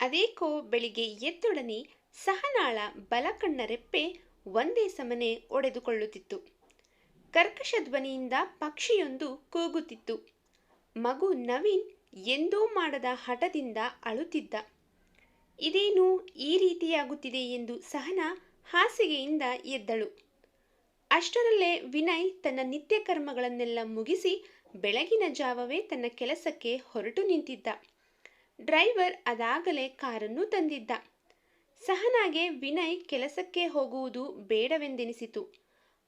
ಅದೇಕೋ ಬೆಳಿಗ್ಗೆ ಎದ್ದೊಡನೆ ಸಹನಾಳ ಬಲಕಣ್ಣ ರೆಪ್ಪೆ ಒಂದೇ ಸಮನೆ ಒಡೆದುಕೊಳ್ಳುತ್ತಿತ್ತು. ಕರ್ಕಶ ಧ್ವನಿಯಿಂದ ಪಕ್ಷಿಯೊಂದು ಕೂಗುತ್ತಿತ್ತು. ಮಗು ನವೀನ್ ಎಂದೂ ಮಾಡದ ಹಠದಿಂದ ಅಳುತ್ತಿದ್ದ. ಇದೇನು ಈ ರೀತಿಯಾಗುತ್ತಿದೆ ಎಂದು ಸಹನಾ ಹಾಸಿಗೆಯಿಂದ ಎದ್ದಳು. ಅಷ್ಟರಲ್ಲೇ ವಿನಯ್ ತನ್ನ ನಿತ್ಯ ಕರ್ಮಗಳನ್ನೆಲ್ಲ ಮುಗಿಸಿ ಬೆಳಗಿನ ಜಾವವೇ ತನ್ನ ಕೆಲಸಕ್ಕೆ ಹೊರಟು ನಿಂತಿದ್ದ. ಡ್ರೈವರ್ ಅದಾಗಲೇ ಕಾರನ್ನು ತಂದಿದ್ದ. ಸಹನಾಗೆ ವಿನಯ್ ಕೆಲಸಕ್ಕೆ ಹೋಗುವುದು ಬೇಡವೆಂದೆನಿಸಿತು.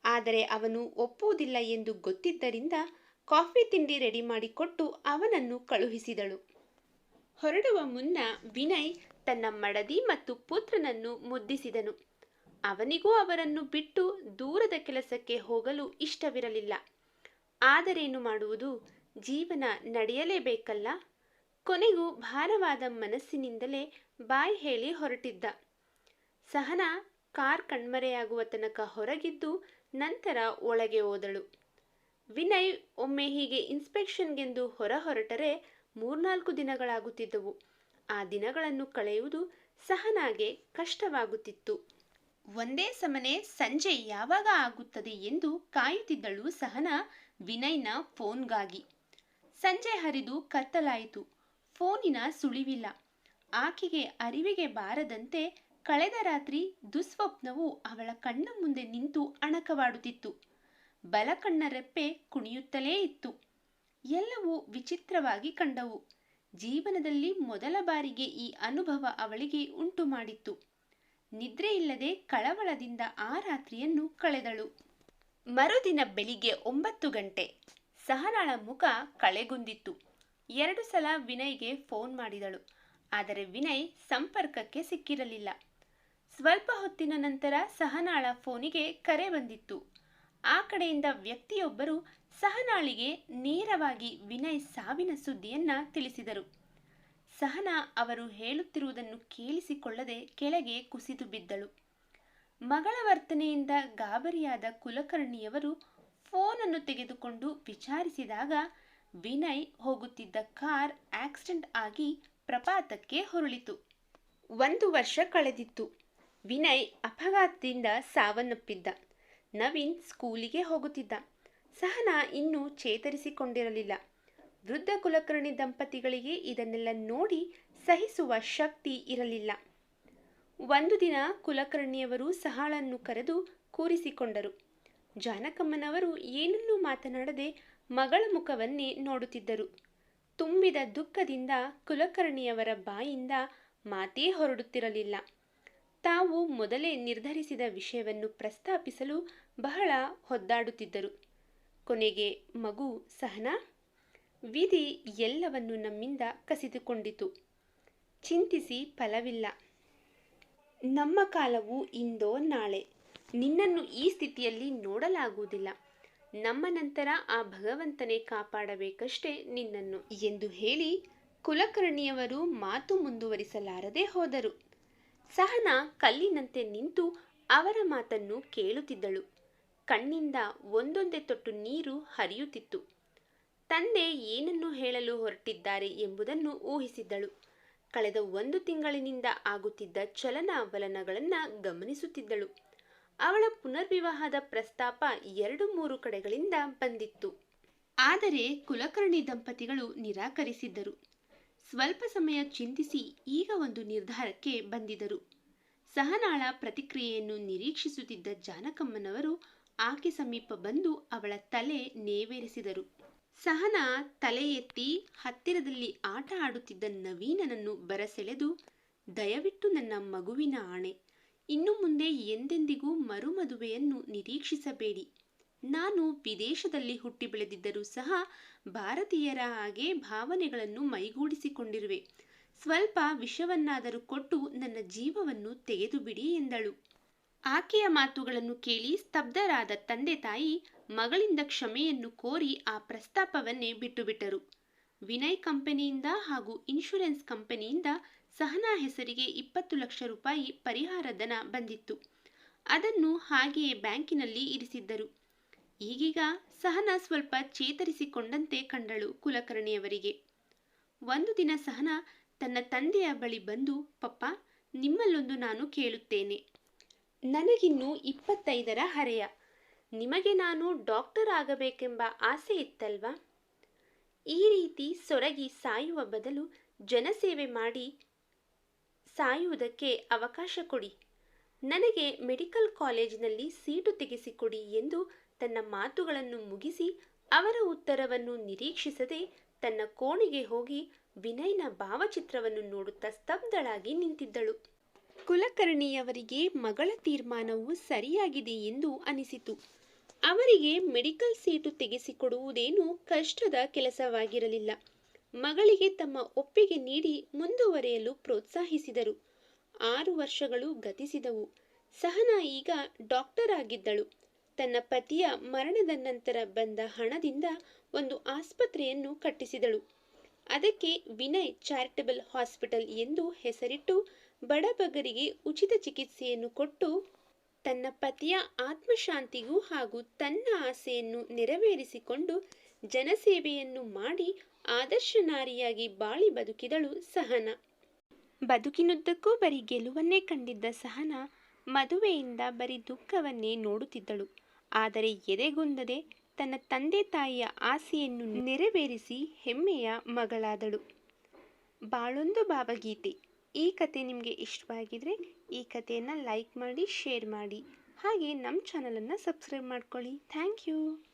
ಆದರೆ ಅವನು ಒಪ್ಪುವುದಿಲ್ಲ ಎಂದು ಗೊತ್ತಿದ್ದರಿಂದ ಕಾಫಿ ತಿಂಡಿ ರೆಡಿ ಮಾಡಿಕೊಟ್ಟು ಅವನನ್ನು ಕಳುಹಿಸಿದಳು. ಹೊರಡುವ ಮುನ್ನ ವಿನಯ್ ತನ್ನ ಮಡದಿ ಮತ್ತು ಪುತ್ರನನ್ನು ಮುದ್ದಿಸಿದನು. ಅವನಿಗೂ ಅವರನ್ನು ಬಿಟ್ಟು ದೂರದ ಕೆಲಸಕ್ಕೆ ಹೋಗಲು ಇಷ್ಟವಿರಲಿಲ್ಲ. ಆದರೇನು ಮಾಡುವುದು? ಜೀವನ ನಡೆಯಲೇಬೇಕಲ್ಲ? ಕೊನೆಗೂ ಭಾರವಾದ ಮನಸ್ಸಿನಿಂದಲೇ ಬಾಯಿ ಹೇಳಿ ಹೊರಟಿದ್ದ. ಸಹನಾ ಕಾರ್ ಕಣ್ಮರೆಯಾಗುವ ತನಕ ಹೊರಗಿದ್ದು ನಂತರ ಒಳಗೆ ಹೋದಳು. ವಿನಯ್ ಒಮ್ಮೆ ಹೀಗೆ ಇನ್ಸ್ಪೆಕ್ಷನ್ಗೆಂದು ಹೊರ ಹೊರಟರೆ ಮೂರ್ನಾಲ್ಕು ದಿನಗಳಾಗುತ್ತಿದ್ದವು. ಆ ದಿನಗಳನ್ನು ಕಳೆಯುವುದು ಸಹನಾಗೆ ಕಷ್ಟವಾಗುತ್ತಿತ್ತು. ಒಂದೇ ಸಮನೆ ಸಂಜೆ ಯಾವಾಗ ಆಗುತ್ತದೆ ಎಂದು ಕಾಯುತ್ತಿದ್ದಳು ಸಹನಾ ವಿನಯ್ನ ಫೋನ್ಗಾಗಿ. ಸಂಜೆ ಹರಿದು ಕತ್ತಲಾಯಿತು. ಫೋನಿನ ಸುಳಿವಿಲ್ಲ. ಆಕೆಗೆ ಅರಿವಿಗೆ ಬಾರದಂತೆ ಕಳೆದ ರಾತ್ರಿ ದುಸ್ವಪ್ನವು ಅವಳ ಕಣ್ಣ ಮುಂದೆ ನಿಂತು ಅಣಕವಾಡುತ್ತಿತ್ತು. ಬಲಕಣ್ಣ ರೆಪ್ಪೆ ಕುಣಿಯುತ್ತಲೇ ಇತ್ತು. ಎಲ್ಲವೂ ವಿಚಿತ್ರವಾಗಿ ಕಂಡವು. ಜೀವನದಲ್ಲಿ ಮೊದಲ ಬಾರಿಗೆ ಈ ಅನುಭವ ಅವಳಿಗೆ ಉಂಟು ಮಾಡಿತ್ತು ನಿದ್ರೆಯಿಲ್ಲದೆ ಕಳವಳದಿಂದ ಆ ರಾತ್ರಿಯನ್ನು ಕಳೆದಳು. ಮರುದಿನ ಬೆಳಿಗ್ಗೆ ಒಂಬತ್ತು ಗಂಟೆ. ಸಹನಾಳ ಮುಖ ಕಳೆಗುಂದಿತ್ತು. ಎರಡು ಸಲ ವಿನಯ್ಗೆ ಫೋನ್ ಮಾಡಿದಳು. ಆದರೆ ವಿನಯ್ ಸಂಪರ್ಕಕ್ಕೆ ಸಿಕ್ಕಿರಲಿಲ್ಲ. ಸ್ವಲ್ಪ ಹೊತ್ತಿನ ನಂತರ ಸಹನಾಳ ಫೋನಿಗೆ ಕರೆ ಬಂದಿತ್ತು. ಆ ಕಡೆಯಿಂದ ವ್ಯಕ್ತಿಯೊಬ್ಬರು ಸಹನಾಳಿಗೆ ನೇರವಾಗಿ ವಿನಯ್ ಸಾವಿನ ಸುದ್ದಿಯನ್ನ ತಿಳಿಸಿದರು. ಸಹನಾ ಅವರು ಹೇಳುತ್ತಿರುವುದನ್ನು ಕೇಳಿಸಿಕೊಳ್ಳದೆ ಕೆಳಗೆ ಕುಸಿದು ಬಿದ್ದಳು. ಮಗಳ ವರ್ತನೆಯಿಂದ ಗಾಬರಿಯಾದ ಕುಲಕರ್ಣಿಯವರು ಫೋನನ್ನು ತೆಗೆದುಕೊಂಡು ವಿಚಾರಿಸಿದಾಗ ವಿನಯ್ ಹೋಗುತ್ತಿದ್ದ ಕಾರ್ ಆಕ್ಸಿಡೆಂಟ್ ಆಗಿ ಪ್ರಪಾತಕ್ಕೆ ಹೊರಳಿತು. ಒಂದು ವರ್ಷ ಕಳೆದಿತ್ತು. ವಿನಯ್ ಅಪಘಾತದಿಂದ ಸಾವನ್ನಪ್ಪಿದ್ದ. ನವೀನ್ ಸ್ಕೂಲಿಗೆ ಹೋಗುತ್ತಿದ್ದ. ಸಹನಾ ಇನ್ನೂ ಚೇತರಿಸಿಕೊಂಡಿರಲಿಲ್ಲ. ವೃದ್ಧ ಕುಲಕರ್ಣಿ ದಂಪತಿಗಳಿಗೆ ಇದನ್ನೆಲ್ಲ ನೋಡಿ ಸಹಿಸುವ ಶಕ್ತಿ ಇರಲಿಲ್ಲ. ಒಂದು ದಿನ ಕುಲಕರ್ಣಿಯವರು ಸಹಾಳನ್ನು ಕರೆದು ಕೂರಿಸಿಕೊಂಡರು. ಜಾನಕಮ್ಮನವರು ಏನನ್ನೂ ಮಾತನಾಡದೆ ಮಗಳ ಮುಖವನ್ನೇ ನೋಡುತ್ತಿದ್ದರು. ತುಂಬಿದ ದುಃಖದಿಂದ ಕುಲಕರ್ಣಿಯವರ ಬಾಯಿಂದ ಮಾತೇ ಹೊರಡುತ್ತಿರಲಿಲ್ಲ. ತಾವು ಮೊದಲೇ ನಿರ್ಧರಿಸಿದ ವಿಷಯವನ್ನು ಪ್ರಸ್ತಾಪಿಸಲು ಬಹಳ ಹೊದ್ದಾಡುತ್ತಿದ್ದರು ಕೊನೆಗೆ ಮಗು ಸಹನಾ? ವಿಧಿ ಎಲ್ಲವನ್ನು ನಮ್ಮಿಂದ ಕಸಿದುಕೊಂಡಿತು. ಚಿಂತಿಸಿ ಫಲವಿಲ್ಲ. ನಮ್ಮ ಕಾಲವು ಇಂದೋ ನಾಳೆ. ನಿನ್ನನ್ನು ಈ ಸ್ಥಿತಿಯಲ್ಲಿ ನೋಡಲಾಗುವುದಿಲ್ಲ. ನಮ್ಮ ನಂತರ ಆ ಭಗವಂತನೇ ಕಾಪಾಡಬೇಕಷ್ಟೇ ನಿನ್ನನ್ನು ಎಂದು ಹೇಳಿ ಕುಲಕರ್ಣಿಯವರು ಮಾತು ಮುಂದುವರಿಸಲಾರದೆ ಹೋದರು. ಸಹನಾ ಕಲ್ಲಿನಂತೆ ನಿಂತು ಅವರ ಮಾತನ್ನು ಕೇಳುತ್ತಿದ್ದಳು. ಕಣ್ಣಿಂದ ಒಂದೊಂದೇ ತೊಟ್ಟು ನೀರು ಹರಿಯುತ್ತಿತ್ತು. ತಂದೆ ಏನನ್ನು ಹೇಳಲು ಹೊರಟಿದ್ದಾರೆ ಎಂಬುದನ್ನು ಊಹಿಸಿದ್ದಳು. ಕಳೆದ ಒಂದು ತಿಂಗಳಿನಿಂದ ಆಗುತ್ತಿದ್ದ ಚಲನವಲನಗಳನ್ನು ಗಮನಿಸುತ್ತಿದ್ದಳು. ಅವಳ ಪುನರ್ವಿವಾಹದ ಪ್ರಸ್ತಾಪ ಎರಡು ಮೂರು ಕಡೆಗಳಿಂದ ಬಂದಿತ್ತು. ಆದರೆ ಕುಲಕರ್ಣಿ ದಂಪತಿಗಳು ನಿರಾಕರಿಸಿದ್ದರು. ಸ್ವಲ್ಪ ಸಮಯ ಚಿಂತಿಸಿ ಈಗ ಒಂದು ನಿರ್ಧಾರಕ್ಕೆ ಬಂದಿದರು ಸಹನಾಳ ಪ್ರತಿಕ್ರಿಯೆಯನ್ನು ನಿರೀಕ್ಷಿಸುತ್ತಿದ್ದ ಜಾನಕಮ್ಮನವರು ಆಕೆ ಸಮೀಪ ಬಂದು ಅವಳ ತಲೆ ನೇವೇರಿಸಿದರು. ಸಹನಾ ತಲೆ ಎತ್ತಿ ಹತ್ತಿರದಲ್ಲಿ ಆಟ ಆಡುತ್ತಿದ್ದ ನವೀನನನ್ನು ಬರಸೆಳೆದು, ದಯವಿಟ್ಟು ನನ್ನ ಮಗುವಿನ ಆಣೆ ಇನ್ನು ಮುಂದೆ ಎಂದೆಂದಿಗೂ ಮರುಮದುವೆಯನ್ನು ನಿರೀಕ್ಷಿಸಬೇಡಿ. ನಾನು ವಿದೇಶದಲ್ಲಿ ಹುಟ್ಟಿ ಬೆಳೆದಿದ್ದರೂ ಸಹ ಭಾರತೀಯರ ಹಾಗೆ ಭಾವನೆಗಳನ್ನು ಮೈಗೂಡಿಸಿಕೊಂಡಿರುವೆ. ಸ್ವಲ್ಪ ವಿಷವನ್ನಾದರೂ ಕೊಟ್ಟು ನನ್ನ ಜೀವವನ್ನು ತೆಗೆದುಬಿಡಿ ಎಂದಳು. ಆಕೆಯ ಮಾತುಗಳನ್ನು ಕೇಳಿ ಸ್ತಬ್ಧರಾದ ತಂದೆ ತಾಯಿ ಮಗಳಿಂದ ಕ್ಷಮೆಯನ್ನು ಕೋರಿ ಆ ಪ್ರಸ್ತಾಪವನ್ನೇ ಬಿಟ್ಟುಬಿಟ್ಟರು. ವಿನಯ್ ಕಂಪನಿಯಿಂದ ಹಾಗೂ ಇನ್ಶೂರೆನ್ಸ್ ಕಂಪನಿಯಿಂದ ಸಹನಾ ಹೆಸರಿಗೆ ಇಪ್ಪತ್ತು ಲಕ್ಷ ರೂಪಾಯಿ ಪರಿಹಾರ ಧನ ಬಂದಿತ್ತು. ಅದನ್ನು ಹಾಗೆಯೇ ಬ್ಯಾಂಕಿನಲ್ಲಿ ಇರಿಸಿದ್ದರು. ಈಗೀಗ ಸಹನಾ ಸ್ವಲ್ಪ ಚೇತರಿಸಿಕೊಂಡಂತೆ ಕಂಡಳು ಕುಲಕರ್ಣಿಯವರಿಗೆ. ಒಂದು ದಿನ ಸಹನಾ ತನ್ನ ತಂದೆಯ ಬಳಿ ಬಂದು, ಪಪ್ಪ, ನಿಮ್ಮಲ್ಲೊಂದು ನಾನು ಕೇಳುತ್ತೇನೆ. ನನಗಿನ್ನು ಇಪ್ಪತ್ತೈದರ ಹರೆಯ. ನಿಮಗೆ ನಾನು ಡಾಕ್ಟರ್ ಆಗಬೇಕೆಂಬ ಆಸೆ ಇತ್ತಲ್ವಾ? ಈ ರೀತಿ ಸೊರಗಿ ಸಾಯುವ ಬದಲು ಜನಸೇವೆ ಮಾಡಿ ಸಾಯುವುದಕ್ಕೆ ಅವಕಾಶ ಕೊಡಿ. ನನಗೆ ಮೆಡಿಕಲ್ ಕಾಲೇಜಿನಲ್ಲಿ ಸೀಟು ತೆಗೆಸಿಕೊಡಿ ಎಂದು ತನ್ನ ಮಾತುಗಳನ್ನು ಮುಗಿಸಿ ಅವರ ಉತ್ತರವನ್ನು ನಿರೀಕ್ಷಿಸದೆ ತನ್ನ ಕೋಣೆಗೆ ಹೋಗಿ ವಿನಯ್ನ ಭಾವಚಿತ್ರವನ್ನು ನೋಡುತ್ತಾ ಸ್ತಬ್ಧಳಾಗಿ ನಿಂತಿದ್ದಳು. ಕುಲಕರ್ಣಿಯವರಿಗೆ ಮಗಳ ತೀರ್ಮಾನವು ಸರಿಯಾಗಿದೆ ಎಂದು ಅನಿಸಿತು. ಅವರಿಗೆ ಮೆಡಿಕಲ್ ಸೀಟು ತೆಗೆಸಿಕೊಡುವುದೇನು ಕಷ್ಟದ ಕೆಲಸವಾಗಿರಲಿಲ್ಲ. ಮಗಳಿಗೆ ತಮ್ಮ ಒಪ್ಪಿಗೆ ನೀಡಿ ಮುಂದುವರೆಯಲು ಪ್ರೋತ್ಸಾಹಿಸಿದರು. ಆರು ವರ್ಷಗಳು ಗತಿಸಿದವು. ಸಹನಾ ಈಗ ಡಾಕ್ಟರ್ ಆಗಿದ್ದಳು. ತನ್ನ ಪತಿಯ ಮರಣದ ನಂತರ ಬಂದ ಹಣದಿಂದ ಒಂದು ಆಸ್ಪತ್ರೆಯನ್ನು ಕಟ್ಟಿಸಿದಳು. ಅದಕ್ಕೆ ವಿನಯ್ ಚಾರಿಟಬಲ್ ಹಾಸ್ಪಿಟಲ್ ಎಂದು ಹೆಸರಿಟ್ಟು ಬಡಬಗರಿಗೆ ಉಚಿತ ಚಿಕಿತ್ಸೆಯನ್ನು ಕೊಟ್ಟು ತನ್ನ ಪತಿಯ ಆತ್ಮಶಾಂತಿಗೂ ಹಾಗೂ ತನ್ನ ಆಸೆಯನ್ನು ನೆರವೇರಿಸಿಕೊಂಡು ಜನಸೇವೆಯನ್ನು ಮಾಡಿ ಆದರ್ಶ ನಾರಿಯಾಗಿ ಬಾಳಿ ಬದುಕಿದಳು ಸಹನ. ಬದುಕಿನುದ್ದಕ್ಕೂ ಬರೀ ಗೆಲುವನ್ನೇ ಕಂಡಿದ್ದ ಸಹನ ಮದುವೆಯಿಂದ ಬರೀ ದುಃಖವನ್ನೇ ನೋಡುತ್ತಿದ್ದಳು. ಆದರೆ ಎದೆಗುಂದದೆ ತನ್ನ ತಂದೆ ತಾಯಿಯ ಆಸೆಯನ್ನು ನೆರವೇರಿಸಿ ಹೆಮ್ಮೆಯ ಮಗಳಾದಳು. ಬಾಳೊಂದು ಭಾವಗೀತೆ. ಈ ಕತೆ ನಿಮಗೆ ಇಷ್ಟವಾಗಿದ್ರೆ ಈ ಕಥೆಯನ್ನು ಲೈಕ್ ಮಾಡಿ, ಶೇರ್ ಮಾಡಿ. ಹಾಗೆ ನಮ್ಮ ಚಾನಲನ್ನು ಸಬ್ಸ್ಕ್ರೈಬ್ ಮಾಡ್ಕೊಳ್ಳಿ. Thank you.